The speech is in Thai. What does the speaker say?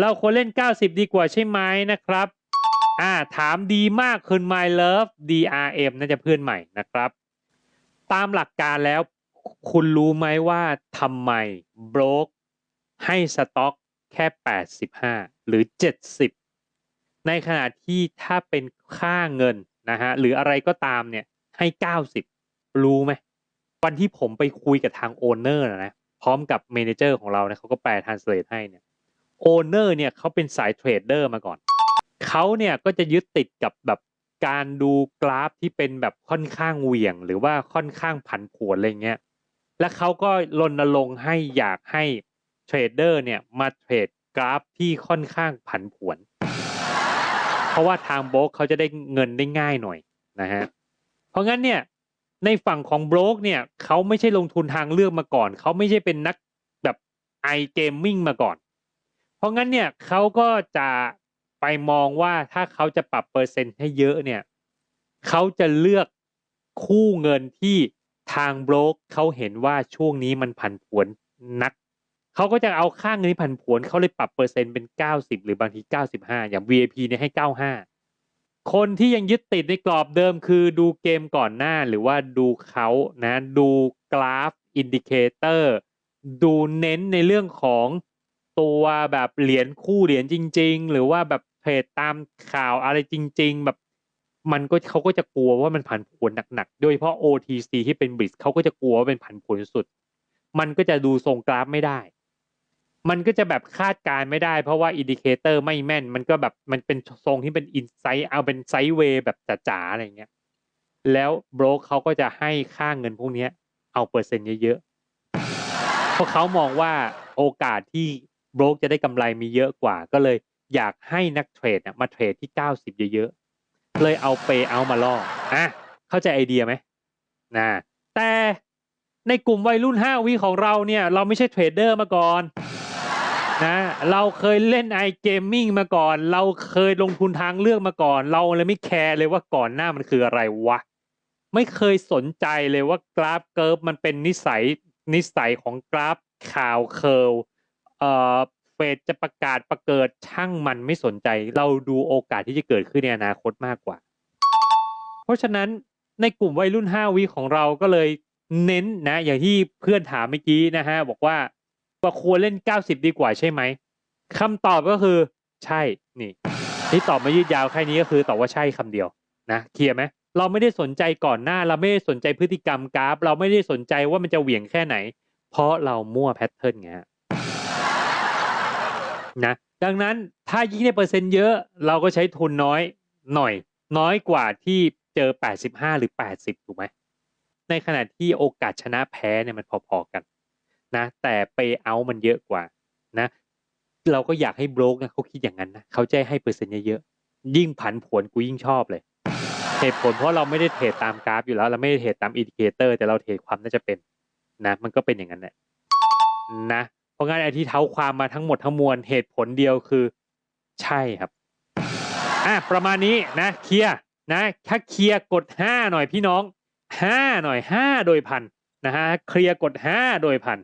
เราควรเล่น 90 ดีกว่าใช่ไหมนะครับ อ่าถามดีมากคุณ My Love DRM น่าจะเพื่อนใหม่นะครับ ตามหลักการแล้วคุณรู้ไหมว่าทำไมโบรกให้สต็อกแค่ 85 หรือ 70 ในขณะที่ถ้าเป็นค่าเงินนะฮะหรืออะไรก็ตามเนี่ยให้ 90 รู้ไหมวันที่ผมไปคุยกับทางโอนเนอร์นะพร้อมกับเมนเจอร์ของเราเนี่ยเขาก็แปล translate ให้เนี่ย โอนเนอร์เนี่ยเขาเป็นสายเทรดเดอร์มาก่อน เขาเนี่ยก็จะยึดติดกับแบบการดูกราฟที่เป็นแบบค่อนข้างเหวี่ยง หรือว่าค่อนข้างผันผวนอะไรเงี้ย และเขาก็รณรงค์ให้อยากให้เทรดเดอร์เนี่ยมาเทรดกราฟที่ค่อนข้างผันผวน เพราะว่าทางโบรกเขาจะได้เงินได้ง่ายหน่อยนะฮะ เพราะงั้นเนี่ยในฝั่งของโบรกเนี่ยเขาไม่ใช่ลงทุนทางเลือกมาก่อน เขาไม่ใช่เป็นนักแบบไอเกมมิ่งมาก่อน เพราะงั้นเนี่ยเขาก็จะไปมองว่าถ้าเขาจะปรับเปอร์เซ็นต์ให้เยอะเนี่ยเขาจะเลือกคู่เงินที่ทางโบรกเขาเห็นว่าช่วงนี้มันผันผวนนักเขาก็จะเอาค่าเงินที่ผันผวนเขาเลยปรับเปอร์เซ็นต์เป็น 90 หรือบางที 95 อย่าง VIP เนี่ยให้ 95 คนที่ยังยึดติดในกรอบเดิมคือดูเกมก่อนหน้าหรือว่าดูเขานะดูกราฟอินดิเคเตอร์ดูเน้นในเรื่องของ ตัวแบบเหรียญคู่เหรียญจริง ๆ หรือว่าแบบเทรดตามข่าวอะไรจริง ๆ แบบมันก็เขาก็จะกลัวว่ามันผันผวนหนักๆ โดยเฉพาะ OTC ที่เป็นบริดเขาก็จะกลัวว่าเป็นผันผวนสุด มันก็จะดูทรงกราฟไม่ได้ มันก็จะแบบคาดการไม่ได้ เพราะว่าอินดิเคเตอร์ไม่แม่น มันก็แบบมันเป็นทรงที่เป็นอินไซต์เอาเป็นไซด์เวย์แบบจ๋าๆอะไรเงี้ย แล้วโบรกเขาก็จะให้ค่าเงินพวกนี้เอาเปอร์เซ็นต์เยอะๆ เพราะเขามองว่าโอกาสที่ โบรกจะได้กำไรมีเยอะกว่า ก็เลยอยากให้นักเทรดน่ะมาเทรดที่ 90 เยอะๆ เลยเอาเปเอามาล่ออะเข้าใจไอเดียไหมนะแต่ในกลุ่มวัยรุ่น 5 วิของเราเนี่ย เราไม่ใช่เทรดเดอร์มาก่อนนะเราเคยเล่นไอเกมมิ่งมาก่อน เราเคยลงทุนทางเลือกมาก่อน เราเลยไม่แคร์เลยว่าก่อนหน้ามันคืออะไรวะ ไม่เคยสนใจเลยว่ากราฟเกิร์ฟมันเป็นนิสัยนิสัยของกราฟข่าวเคิร์ เอ่อเฟดจะประกาศประเกิดช่างมันไม่สนใจ เราดูโอกาสที่จะเกิดขึ้นในอนาคตมากกว่า เพราะฉะนั้นในกลุ่มวัยรุ่น 5วิของเราก็เลยเน้นนะ อย่างที่เพื่อนถามเมื่อกี้นะฮะ บอกว่าว่าควรเล่น 90 ดีกว่าใช่ไหมคำตอบก็คือ ใช่นี่ที่ตอบมายืดยาวแค่นี้ก็คือตอบว่าใช่คำเดียวนะเคลียร์ไหมเราไม่ได้สนใจก่อนหน้า เราไม่ได้สนใจพฤติกรรมกราฟ เราไม่ได้สนใจว่ามันจะเหวี่ยงแค่ไหน เพราะเรามั่วแพทเทิร์นไงฮะ นะดังนั้นถ้ายิ่งได้เปอร์เซ็นต์เยอะ เราก็ใช้ทุนน้อยหน่อย น้อยกว่าที่เจอ 85 หรือ 80 ถูกไหมในขณะที่โอกาสชนะแพ้เนี่ยมันพอๆกันนะแต่เปเอามันเยอะกว่านะเราก็อยากให้โบรกนะเขาคิดอย่างนั้นนะเขาจะให้เปอร์เซ็นต์เยอะๆยิ่งผันผวนกูยิ่งชอบเลยเหตุผลเพราะเราไม่ได้เทรดตามกราฟอยู่แล้ว เราไม่ได้เทรดตามอินดิเคเตอร์แต่เราเทรดความน่าจะเป็นนะ มันก็เป็นอย่างนั้นแหละนะ ราะงั้นไอ้ที่เท้าความมาทั้งหมดทั้งมวลเหตุผลเดียวคือ ใช่ครับอะประมาณนี้นะเคลียร์นะ ถ้าเคลียร์กดห้าหน่อยพี่น้องห้าหน่อยห้าโดยพันนะฮะเคลียร์กดห้าโดยพัน